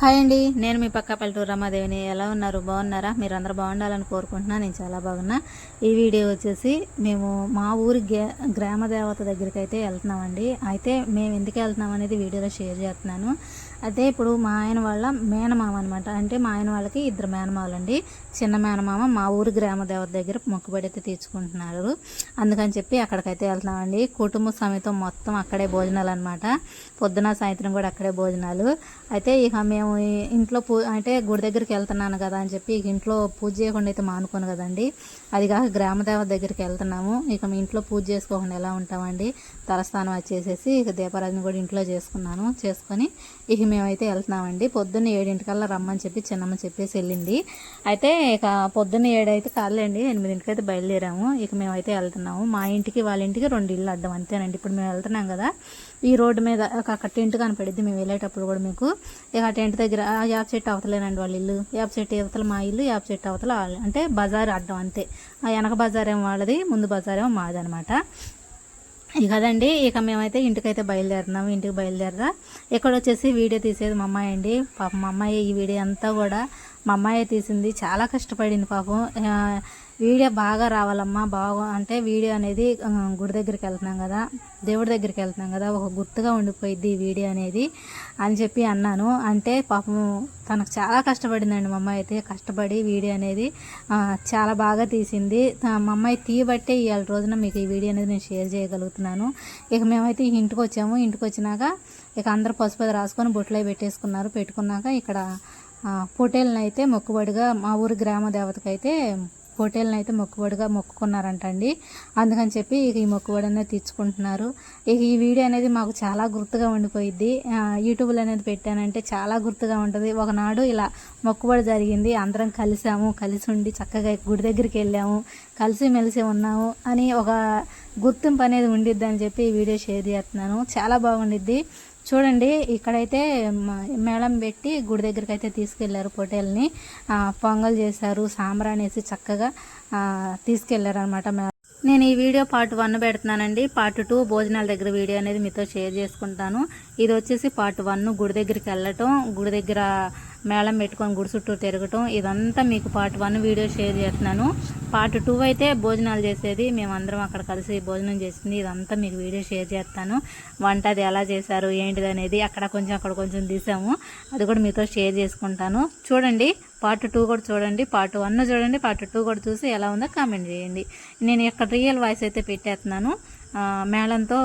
Hi అండి. నేను మీ పక్క పల్లెటూరు రమాదేవిని. ఎలా ఉన్నారు? బాగున్నారా? మీరు అందరూ బాగుండాలని కోరుకుంటున్నా. నేను చాలా బాగున్నా. ఈ వీడియో వచ్చేసి మేము మా ఊరి గ్రామ దేవత దగ్గరికి అయితే వెళ్తున్నామండి. అయితే మేము ఎందుకు వెళ్తున్నాం అనేది వీడియోలో షేర్ చేస్తున్నాను. అయితే ఇప్పుడు మా ఆయన వాళ్ళ మేనమామ అనమాట అంటే మా ఆయన వాళ్ళకి ఇద్దరు మేనమామలండి. చిన్న మేనమామ మా ఊరి గ్రామ దేవత దగ్గర మొక్కుబడి అయితే తీర్చుకుంటున్నారు. అందుకని చెప్పి అక్కడికైతే వెళ్తున్నామండి. కుటుంబ సమేతం మొత్తం అక్కడే భోజనాలు అనమాట పొద్దున సాయంత్రం కూడా అక్కడే భోజనాలు. అయితే ఇక మేము ఇంట్లో పూ అంటే గుడి దగ్గరికి వెళ్తున్నాను కదా అని చెప్పి ఇక ఇంట్లో పూజ చేయకుండా అయితే మానుకోను కదండి. అది కాక గ్రామ దేవత దగ్గరికి వెళ్తున్నాము. ఇక మీ ఇంట్లో పూజ చేసుకోకుండా ఎలా ఉంటామండి? తలస్నానం వచ్చేసేసి ఇక దీపారాధన కూడా ఇంట్లో చేసుకున్నాను. చేసుకొని ఇక మేమైతే వెళ్తున్నామండి. పొద్దున్న ఏడింటికల్లా రమ్మని చెప్పి చిన్నమ్మ చెప్పేసి వెళ్ళింది. అయితే ఇక పొద్దున్న ఏడైతే కాదులేండి ఎనిమిదింటికి అయితే బయలుదేరాము. ఇక మేమైతే వెళ్తున్నాము. మా ఇంటికి వాళ్ళ ఇంటికి రెండు ఇల్లు అడ్డం అంతేనండి. ఇప్పుడు మేము వెళ్తున్నాం కదా ఈ రోడ్డు మీద ఒక అక్కడ టెంట్ కనపడిద్ది మేము వెళ్ళేటప్పుడు కూడా మీకు. ఇక ఆ టెంట్ దగ్గర ఆ యాప్ చెట్టు అవతలేనండి వాళ్ళ ఇల్లు. యాప్ చెట్టు అవతల మా ఇల్లు యాప్ చెట్టు అవతల వాళ్ళు అంటే బజార్ అడ్డం అంతే. ఆ వెనక బజార్ ఏమో వాళ్ళది ముందు బజార్ ఏమో మాది అనమాట ఇక అదండి ఇక మేమైతే ఇంటికైతే బయలుదేరుతున్నాము. ఇంటికి బయలుదేరదా ఇక్కడ వచ్చేసి వీడియో తీసేది మా అమ్మాయి అండి. పాప మా అమ్మాయి ఈ వీడియో అంతా కూడా మా అమ్మాయి తీసింది. చాలా కష్టపడింది పాపం. వీడియో బాగా రావాలమ్మా బాగా అంటే వీడియో అనేది గుడి దగ్గరికి వెళ్తున్నాం కదా దేవుడి దగ్గరికి వెళ్తున్నాం కదా ఒక గుర్తుగా ఉండిపోయింది ఈ వీడియో అనేది అని చెప్పి అన్నాను. అంటే పాపం తనకు చాలా కష్టపడిందండి మా అమ్మాయి అయితే కష్టపడి వీడియో అనేది చాలా బాగా తీసింది. మా అమ్మాయి తీయబట్టే ఇవాళ రోజున మీకు ఈ వీడియో అనేది నేను షేర్ చేయగలుగుతున్నాను. ఇక మేమైతే ఇంటికి వచ్చాము. ఇంటికి వచ్చినాక ఇక అందరూ పసుపు రాసుకొని బొట్లు పెట్టేసుకున్నారు. పెట్టుకున్నాక ఇక్కడ పొటేల్ని అయితే మొక్కుబడిగా మా ఊరి గ్రామ దేవతకి అయితే పొటేల్ని అయితే మొక్కుబడిగా మొక్కుకున్నారంట అండి అందుకని చెప్పి ఇక ఈ మొక్కుబడి అనేది తీర్చుకుంటున్నారు. ఇక ఈ వీడియో అనేది మాకు చాలా గుర్తుగా ఉండిపోయిద్ది. యూట్యూబ్లో అనేది పెట్టానంటే చాలా గుర్తుగా ఉంటుంది. ఒకనాడు ఇలా మొక్కుబడి జరిగింది. అందరం కలిసాము కలిసి ఉండి చక్కగా గుడి దగ్గరికి వెళ్ళాము కలిసి మెలిసి ఉన్నాము అని ఒక గుర్తింపు అనేది ఉండిద్ది అని చెప్పి ఈ వీడియో షేర్ చేస్తున్నాను. చాలా బాగుండిద్ది. చూడండి ఇక్కడైతే మ- మేళం పెట్టి గుడి దగ్గరికి అయితే తీసుకెళ్ళారు పొటేల్ని. పొంగల్ చేశారు సాంబ్రా అనేసి చక్కగా తీసుకెళ్ళారు అనమాట నేను ఈ వీడియో పార్ట్ వన్ పెడుతున్నానండి. పార్ట్ టూ భోజనాల దగ్గర వీడియో అనేది మీతో షేర్ చేసుకుంటాను. ఇది వచ్చేసి పార్ట్ వన్ గుడి దగ్గరికి వెళ్ళటం. గుడి దగ్గర మేళం పెట్టుకొని గుడి చుట్టూ తిరగటం ఇదంతా మీకు పార్ట్ వన్ వీడియో షేర్ చేస్తున్నాను. పార్ట్ టూ అయితే భోజనాలు చేసేది మేమందరం అక్కడ కలిసి భోజనం చేసింది. ఇదంతా మీకు వీడియో షేర్ చేస్తాను. వంట అది ఎలా చేశారు ఏంటిది అనేది అక్కడ కొంచెం అక్కడ కొంచెం తీసాము. అది కూడా మీతో షేర్ చేసుకుంటాను. చూడండి పార్ట్ టూ కూడా చూడండి పార్ట్ వన్ చూడండి పార్ట్ టూ కూడా చూసి ఎలా ఉందో కామెంట్ చేయండి. నేను ఇక్కడ రియల్ వాయిస్ అయితే పెట్టేస్తున్నాను. మేళంతో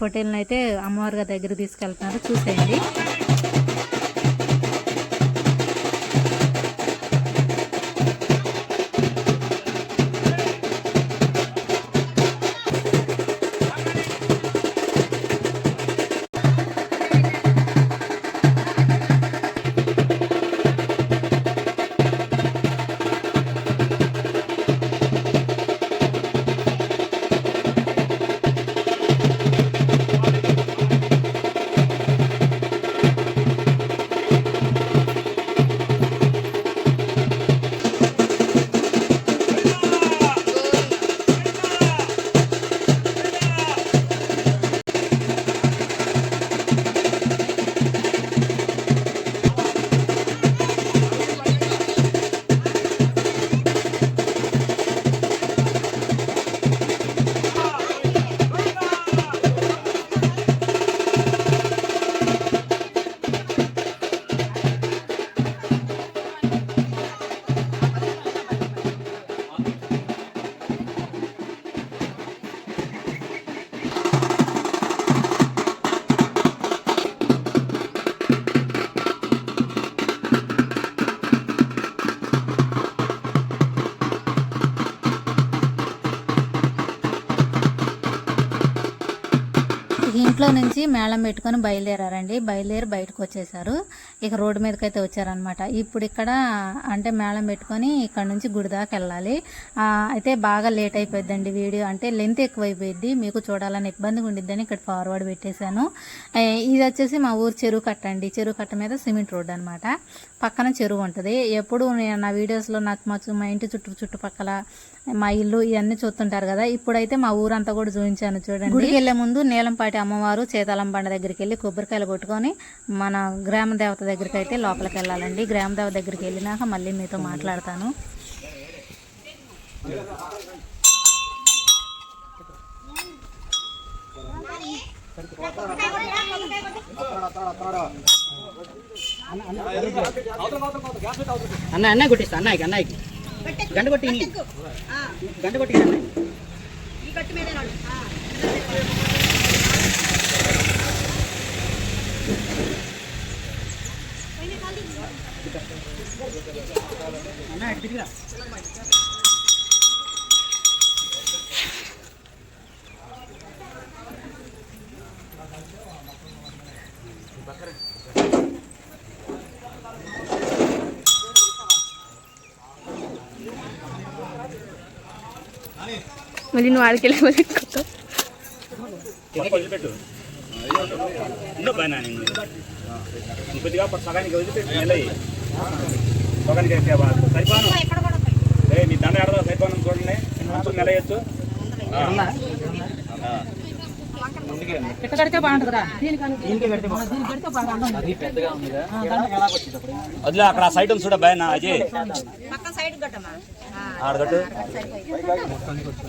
పొట్టేలను అయితే అమ్మవారి గారి దగ్గర తీసుకెళ్తున్నారు. చూసేయండి. ఇంట్లో నుంచి మేళం పెట్టుకొని బయలుదేరారండి. బయలుదేరి బయటకు వచ్చేసారు. ఇక రోడ్డు మీదకి అయితే వచ్చారనమాట ఇప్పుడు ఇక్కడ అంటే మేళం పెట్టుకొని ఇక్కడ నుంచి గుడి దాకా వెళ్ళాలి. అయితే బాగా లేట్ అయిపోయిందండి వీడియో. అంటే లెంత్ ఎక్కువైపోయింది మీకు చూడాలని ఇబ్బందిగా ఉండిద్దని ఇక్కడ ఫార్వర్డ్ పెట్టేశాను. ఇది వచ్చేసి మా ఊరు చెరువు కట్ట అండి. చెరువు కట్ట మీద సిమెంట్ రోడ్ అనమాట పక్కన చెరువు ఉంటుంది. ఎప్పుడు నేను నా వీడియోస్లో నాకు మా చు- మా ఇంటి చుట్టూ చుట్టుపక్కల మా ఇల్లు ఇవన్నీ చూస్తుంటారు కదా. ఇప్పుడైతే మా ఊరంతా కూడా చూపించాను చూడండి. గుడికి వెళ్ళే ముందు నీలంపాటి అమ్మవారు చేతాళం బండ దగ్గరికి వెళ్ళి కొబ్బరికాయలు కొట్టుకొని మన గ్రామ దేవత దగ్గరికి అయితే లోపలికి వెళ్ళాలండి గ్రామ దేవత దగ్గరికి వెళ్ళినాక మళ్ళీ మీతో మాట్లాడతాను. అన్న అన్న కొట్టిస్తా అన్నయ్యకి అన్నయ్యకి గంట కొట్టి గంట కొట్టి అన్నయ్య అన్న అటు తిరిగిరా మళ్ళీ నువ్వు ఆడికెళ్ళి మళ్ళీ ఎక్కుతావు. వదిలిపెట్టు ఇంకో పైన నేను కొద్దిగా అప్పుడు సగానికి వదిలిపెట్టు నెలయి సగానికి అయితే బా- సరిపోను. ఏ మీ దండ ఆడదా సరిపోను చూడండి. నెల వేయచ్చు వదిలే అక్కడ సైడ్ ఉంది చూడ భయ అజయ్ ఆడగట్టు కొట్టేవాడు పట్టండి పైన పైన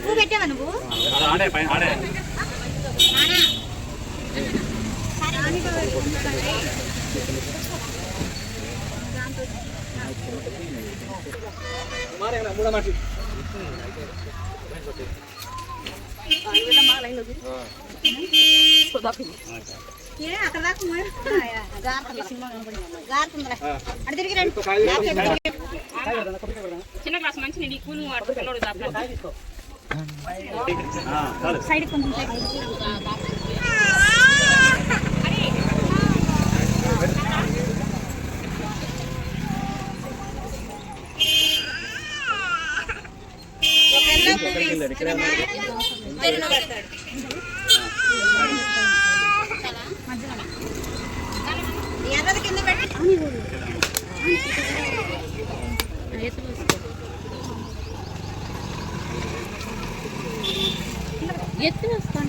నువ్వు పెట్టావా నువ్వు ఆడే పైన చిన్న గ్లాస్ మంచి నీళ్ళు ఈ కూలి వాడు పిల్లోడు దాపలా. ఆ, చాలు సైడ్ కొంచెం సైడ్. ఎర్రది కింద పెట్టి. ఎత్తి వస్తా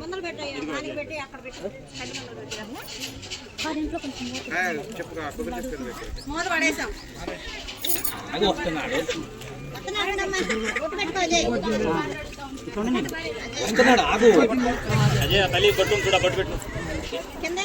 ముందర పెట్టు దానికి పెట్టి అక్కడ పెట్టు కడ్డి ముందర పెట్టు మూత పడేసాం అది వస్తున్నాడు ఆగు. అజయ్ తల్లి కొట్టు చూడ పట్టు పెట్టు. కిందే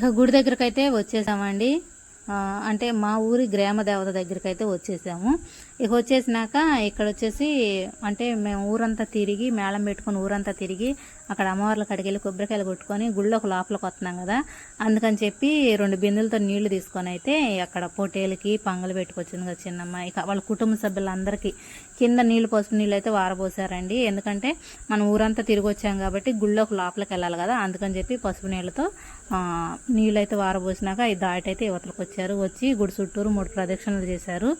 ఇక గుడి దగ్గరకైతే అయితే వచ్చేసామండి అంటే మా ఊరి గ్రామ దేవత దగ్గరికి అయితే వచ్చేసాము. ఇక వచ్చేసినాక ఇక్కడ వచ్చేసి అంటే మేము ఊరంతా తిరిగి మేళం పెట్టుకొని ఊరంతా తిరిగి అక్కడ అమ్మవార్ల కడికి వెళ్ళి కొబ్బరికాయలు కొట్టుకొని గుళ్ళోకి లోపలికి వస్తున్నాం కదా. అందుకని చెప్పి రెండు బిందులతో నీళ్ళు తీసుకొని అయితే అక్కడ పొటేలకి పంగలు పెట్టుకొచ్చింది కదా చిన్నమ్మ. ఇక వాళ్ళ కుటుంబ సభ్యులందరికీ కింద నీళ్ళు పసుపు నీళ్ళు అయితే వారబోసారండి. ఎందుకంటే మనం ఊరంతా తిరిగి వచ్చాం కాబట్టి గుళ్ళోకి లోపలికి వెళ్ళాలి కదా. అందుకని చెప్పి పసుపు నీళ్ళతో నీళ్ళు అయితే వారబోసినాక ఈ దాటి అయితే యువతలకు వచ్చారు. వచ్చి గుడి చుట్టూరు మూడు ప్రదక్షిణలు చేశారు.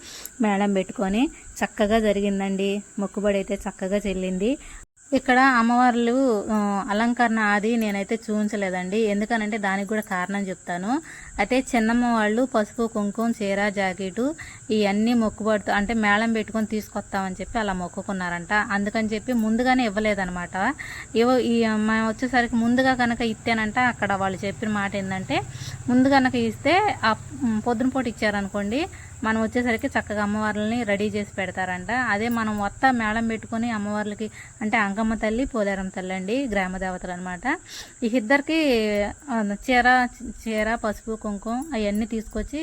మేళం పెట్టుకొని పెట్టుకొని చక్కగా జరిగిందండి. మొక్కుబడి అయితే చక్కగా చెల్లింది. ఇక్కడ అమ్మవార్లు అలంకరణ అది నేనైతే చూపించలేదండి ఎందుకనంటే దానికి కూడా కారణం చెప్తాను. అయితే చిన్నమ్మ వాళ్ళు పసుపు కుంకుమ చీర జాకెటు ఇవన్నీ మొక్కుబడుతూ అంటే మేళం పెట్టుకొని తీసుకొస్తామని చెప్పి అలా మొక్కుకున్నారంట. అందుకని చెప్పి ముందుగానే ఇవ్వలేదన్నమాట. ఇవ్వ ఈ మేము వచ్చేసరికి ముందుగా కనుక ఇస్తేనంట అక్కడ వాళ్ళు చెప్పిన మాట ఏంటంటే ముందు కనుక ఇస్తే ఆ పొద్దునపూట ఇచ్చారనుకోండి మనం వచ్చేసరికి చక్కగా అమ్మవార్లని రెడీ చేసి పెడతారంట. అదే మనం మొత్తం మేళం పెట్టుకొని అమ్మవార్లకి అంటే అంకమ్మ తల్లి పోలేరం తల్లి అండి గ్రామ దేవతలు అనమాట ఈ ఇద్దరికి చీర చీర పసుపు కుంకుమ అవన్నీ తీసుకొచ్చి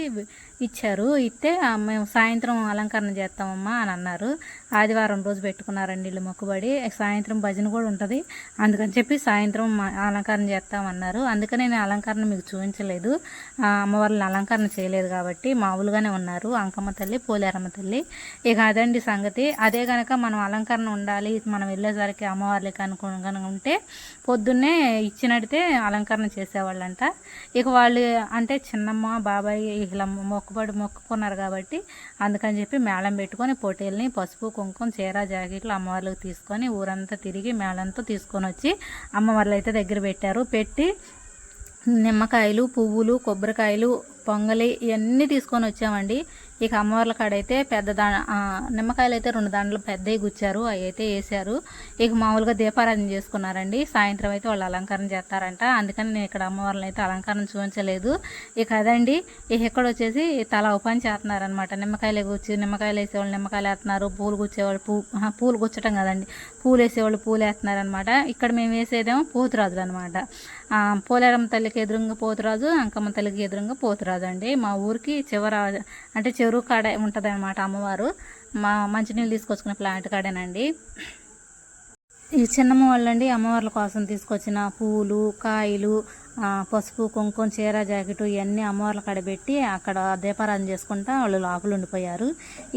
ఇచ్చారు. ఇస్తే మేము సాయంత్రం అలంకరణ చేస్తామమ్మా అని అన్నారు. ఆదివారం రోజు పెట్టుకున్నారండి వీళ్ళు మొక్కుబడి. సాయంత్రం భజన కూడా ఉంటుంది. అందుకని చెప్పి సాయంత్రం మా- అలంకరణ చేస్తామన్నారు. అందుకని నేను అలంకరణ మీకు చూపించలేదు. ఆ, అమ్మవారిని అలంకరణ చేయలేదు కాబట్టి మామూలుగానే ఉన్నారు. అంకమ్మ తల్లి పోలేరమ్మ తల్లి. ఇక అదండి సంగతి. అదే కనుక మనం అలంకరణ ఉండాలి మనం వెళ్ళేసరికి అమ్మవార్లకి అనుకుని ఉంటే పొద్దున్నే ఇచ్చినట్టే అలంకరణ చేసేవాళ్ళంట. ఇక వాళ్ళు అంటే చిన్నమ్మ బాబాయ్ ఇలా మొక్కుబడి మొక్కుకున్నారు కాబట్టి అందుకని చెప్పి మేళం పెట్టుకొని పొట్టేల్ని పసుపు కుంకుమ చీర జాకెట్లు అమ్మవార్లకు తీసుకొని ఊరంతా తిరిగి మేళంతో తీసుకొని వచ్చి అమ్మవార్లు అయితే దగ్గర పెట్టారు. పెట్టి నిమ్మకాయలు పువ్వులు కొబ్బరికాయలు పొంగలి ఇవన్నీ తీసుకొని వచ్చామండి. ఇక అమ్మవార్ల కాడైతే పెద్ద దా నిమ్మకాయలు అయితే రెండు దాండ్లు పెద్దవి గుచ్చారు. అవి అయితే వేసారు ఇక మామూలుగా దీపారాధన చేసుకున్నారండి. సాయంత్రం అయితే వాళ్ళు అలంకరణ చేస్తారంట. అందుకని నేను ఇక్కడ అమ్మవార్లను అయితే అలంకరణ చూపించలేదు. ఇక అదండి. ఇక ఇక్కడ వచ్చేసి తల ఒక చేస్తున్నారనమాట నిమ్మకాయలు గుచ్చి నిమ్మకాయలు వేసేవాళ్ళు నిమ్మకాయలు వేస్తున్నారు. పూలు గుచ్చేవాళ్ళు పూ పూలు గుచ్చటం కదండి. పూలు వేసేవాళ్ళు పూలు వేస్తున్నారనమాట ఇక్కడ మేము వేసేదేమో పోతురాజులు అనమాట పోలేరమ్మ తల్లికి ఎదురుగా పోతురాజు అంకమ్మ తల్లికి ఎదురుగా పోతురాజు. కాదండి. మా ఊరికి చివర అంటే చెరువు కాడ ఉంటుంది అనమాట అమ్మవారు. మా మంచినీళ్ళు తీసుకొచ్చుకునే ప్లాంట్ కాడేనండి. ఈ చిన్నమ్మ వాళ్ళండి అమ్మవార్ల కోసం తీసుకొచ్చిన పూలు కాయలు పసుపు కుంకుమ చీర జాకెట్ ఇవన్నీ అమ్మవార్ల కాడ పెట్టి అక్కడ దీపారాధన చేసుకుంటా వాళ్ళు లోపల ఉండిపోయారు.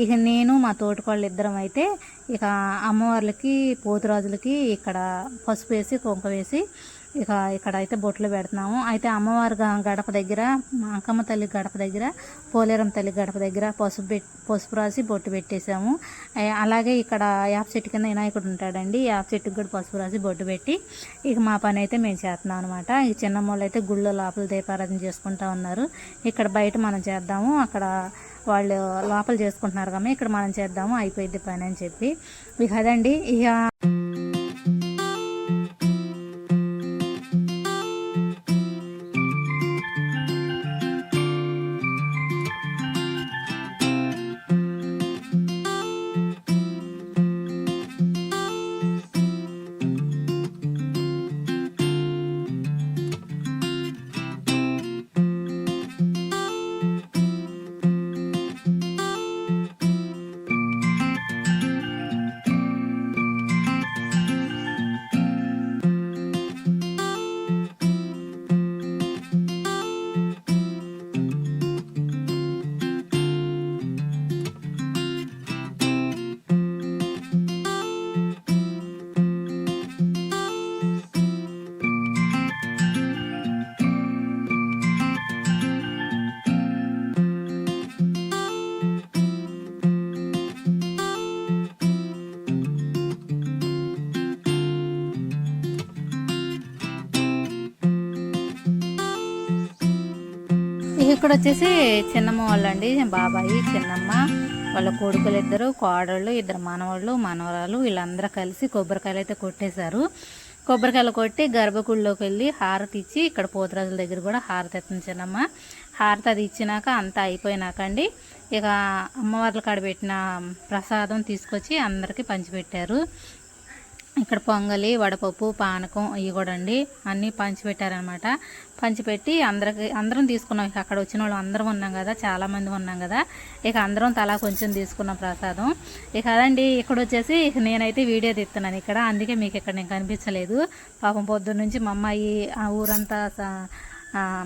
ఇక నేను మా తోటికోళ్ళు ఇద్దరం అయితే ఇక అమ్మవార్లకి పోతురాజులకి ఇక్కడ పసుపు వేసి కుంకుమ వేసి ఇక ఇక్కడ అయితే బొట్లు పెడుతున్నాము. అయితే అమ్మవారి గడప దగ్గర అంకమ్మ తల్లి గడప దగ్గర పోలేరం తల్లి గడప దగ్గర పసుపు పెట్టి పసుపు రాసి బొట్టు పెట్టేశాము. అలాగే ఇక్కడ యాప చెట్టు కింద వినాయకుడు ఉంటాడండి. యాప చెట్టుకి కూడా పసుపు రాసి బొట్టు పెట్టి ఇక మా పని అయితే మేము చేస్తున్నాం అనమాట ఈ చిన్నమ్మోళ్ళు అయితే గుళ్ళో లోపల దీపారాధన చేసుకుంటా ఉన్నారు. ఇక్కడ బయట మనం చేద్దాము. అక్కడ వాళ్ళు లోపల చేసుకుంటున్నారు కదా ఇక్కడ మనం చేద్దాము. అయిపోయింది పని అని చెప్పి. ఇక అదండి. ఇక ఇక్కడ వచ్చేసి చిన్నమ్మ వాళ్ళండి బాబాయి చిన్నమ్మ వాళ్ళ కొడుకులు ఇద్దరు కోడళ్ళు ఇద్దరు మనవాళ్ళు మనవరాలు వీళ్ళందరూ కలిసి కొబ్బరికాయలు అయితే కొట్టేశారు. కొబ్బరికాయలు కొట్టి గర్భగుడిలోకి వెళ్ళి హారతి ఇచ్చి ఇక్కడ పోతురాజుల దగ్గర కూడా హారతి ఎత్తుంది చిన్నమ్మ. హారతి అది ఇచ్చినాక అంతా అయిపోయినాక అండి ఇక అమ్మవార్ల కాడ పెట్టిన ప్రసాదం తీసుకొచ్చి అందరికీ పంచిపెట్టారు. ఇక్కడ పొంగలి వడపప్పు పానకం ఇవి కూడా అండి. అన్నీ పంచిపెట్టారనమాట పంచిపెట్టి అందరికి అందరం తీసుకున్నాం. ఇక అక్కడ వచ్చిన వాళ్ళు అందరం ఉన్నాం కదా చాలామంది ఉన్నాం కదా. ఇక అందరం తలా కొంచెం తీసుకున్నాం ప్రసాదం. ఇక అదండి ఇక్కడ వచ్చేసి ఇక నేనైతే వీడియో తీస్తున్నాను ఇక్కడ. అందుకే మీకు ఇక్కడ నేను కనిపించలేదు. పాపం పొద్దున్న నుంచి మా అమ్మాయి ఆ ఊరంతా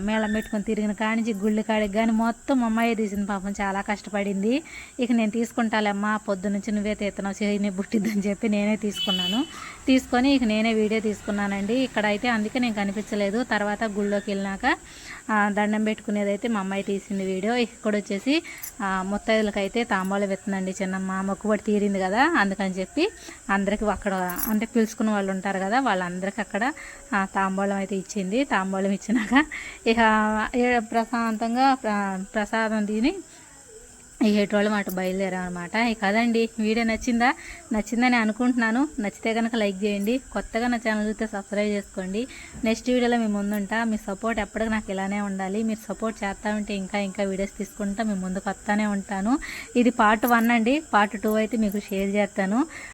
మేళం పెట్టుకొని తిరిగిన కానించి గుళ్ళు కాడికి కానీ మొత్తం అమ్మాయి తీసింది. పాపం చాలా కష్టపడింది. ఇక నేను తీసుకుంటాలేమ్మా పొద్దు నుంచి నువ్వే తీస్తున్నావు చేయని బుట్టిద్దని చెప్పి నేనే తీసుకున్నాను. తీసుకొని ఇక నేనే వీడియో తీసుకున్నానండి. ఇక్కడ అయితే అందుకే నేను కనిపించలేదు. తర్వాత గుళ్ళోకి వెళ్ళినాక దండం పెట్టుకునేదైతే మా అమ్మాయి తీసింది వీడియో. ఇక్కడ వచ్చేసి ముత్తైదులకైతే తాంబూలం ఎత్తుందండి చిన్నమ్మ. మొక్కుబడి తీరింది కదా అందుకని చెప్పి అందరికి అక్కడ అంటే పిలుచుకున్న వాళ్ళు ఉంటారు కదా వాళ్ళందరికీ అక్కడ తాంబూలం అయితే ఇచ్చింది. తాంబూలం ఇచ్చినాక ఇక ప్రశాంతంగా ప్ర- ప్రసాదం తిని ఈ ఏటోళ్ళం అటు బయలుదేరాం ఇక అదండి వీడియో నచ్చిందా? నచ్చిందని అనుకుంటున్నాను. నచ్చితే కనుక లైక్ చేయండి. కొత్తగా నా ఛానల్ చూస్తే సబ్స్క్రైబ్ చేసుకోండి. నెక్స్ట్ వీడియోలో మీ ముందుంటా మీ సపోర్ట్ ఎప్పటికీ నాకు ఇలానే ఉండాలి. మీరు సపోర్ట్ చేస్తూ ఉంటే ఇంకా ఇంకా వీడియోస్ తీసుకుంటా మీ ముందుకు వస్తానే ఉంటాను. ఇది పార్ట్ వన్ అండి. పార్ట్ టూ అయితే మీకు షేర్ చేస్తాను.